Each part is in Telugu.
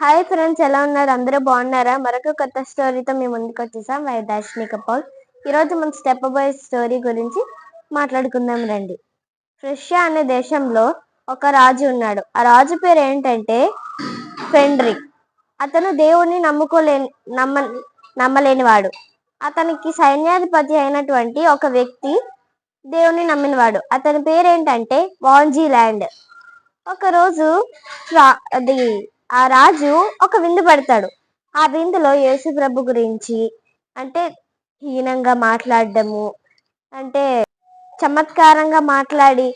హాయ్ ఫ్రెండ్స్ ఎలా ఉన్నారు? అందరూ బాగున్నారా? మరొక కొత్త స్టోరీతో మేము ముందుకు వచ్చేసాం వైదాష్ని కపౌల్ ఈరోజు మనం స్టెప్ బాయ్ స్టోరీ గురించి మాట్లాడుకుందాం రండి. రష్యా అనే దేశంలో ఒక రాజు ఉన్నాడు. ఆ రాజు పేరు ఏంటంటే ఫెండ్రిక్ అతను దేవుణ్ణి నమ్ముకోలేని నమ్మ నమ్మలేనివాడు. అతనికి సైన్యాధిపతి అయినటువంటి ఒక వ్యక్తి దేవుణ్ణి నమ్మినవాడు. అతని పేరేంటంటే వాంజీ ల్యాండ్ ఒకరోజు అది ఆ రాజు ఒక విందు పెడతాడు. ఆ విందులో యేసు ప్రభు గురించి అంటే హీనంగా మాట్లాడడము అంటే చమత్కారంగా మాట్లాడి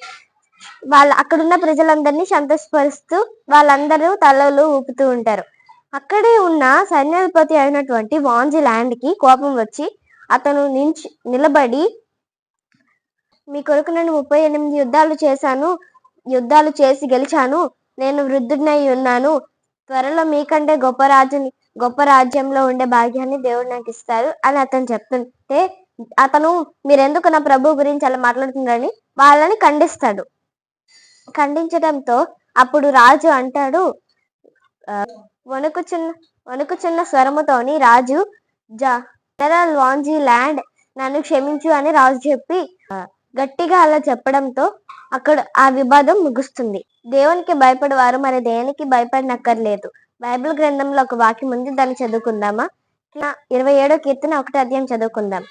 వాళ్ళ అక్కడున్న ప్రజలందరినీ సంతోషపరుస్తూ వాళ్ళందరూ తలలు ఊపుతూ ఉంటారు. అక్కడే ఉన్న సైన్యాధిపతి అయినటువంటి వాంజి ల్యాండ్కి కోపం వచ్చి అతను నించి నిలబడి మీ కొరకు నేను ముప్పై ఎనిమిది యుద్ధాలు చేశాను యుద్ధాలు చేసి గెలిచాను నేను వృద్ధుడినై ఉన్నాను త్వరలో మీకంటే గొప్ప రాజుని గొప్ప రాజ్యంలో ఉండే భాగ్యాన్ని దేవుడు నాకు ఇస్తారు అని అతను చెప్తుంటే అతను మీరెందుకు నా ప్రభు గురించి అలా మాట్లాడుతున్నారని? వాళ్ళని ఖండిస్తాడు. ఖండించడంతో అప్పుడు రాజు అంటాడు వణుకుచున్న వణుకుచున్న స్వరముతోని రాజు జనరల్ వాంజీ ల్యాండ్ నన్ను క్షమించు అని రాజు చెప్పి గట్టిగా అలా చెప్పడంతో అక్కడ ఆ వివాదం ముగుస్తుంది. దేవునికి భయపడేవారు మరి దేనికి భయపడనక్కర్లేదు. బైబిల్ గ్రంథంలో ఒక వాక్యం ఉంది దాన్ని చదువుకుందామా? ఇరవై ఏడో కీర్తన ఒకటి అధ్యాయం చదువుకుందాం.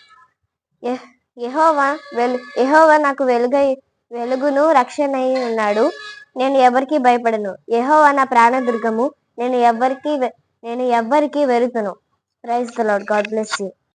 యెహ్- వెలు ఎహోవా నాకు వెలుగై వెలుగును రక్షణ అయి ఉన్నాడు. నేను ఎవరికి భయపడను. ఎహోవా నా ప్రాణదుర్గము. నేను ఎవరికి నేను ఎవ్వరికి వెరుతును praise the Lord God bless you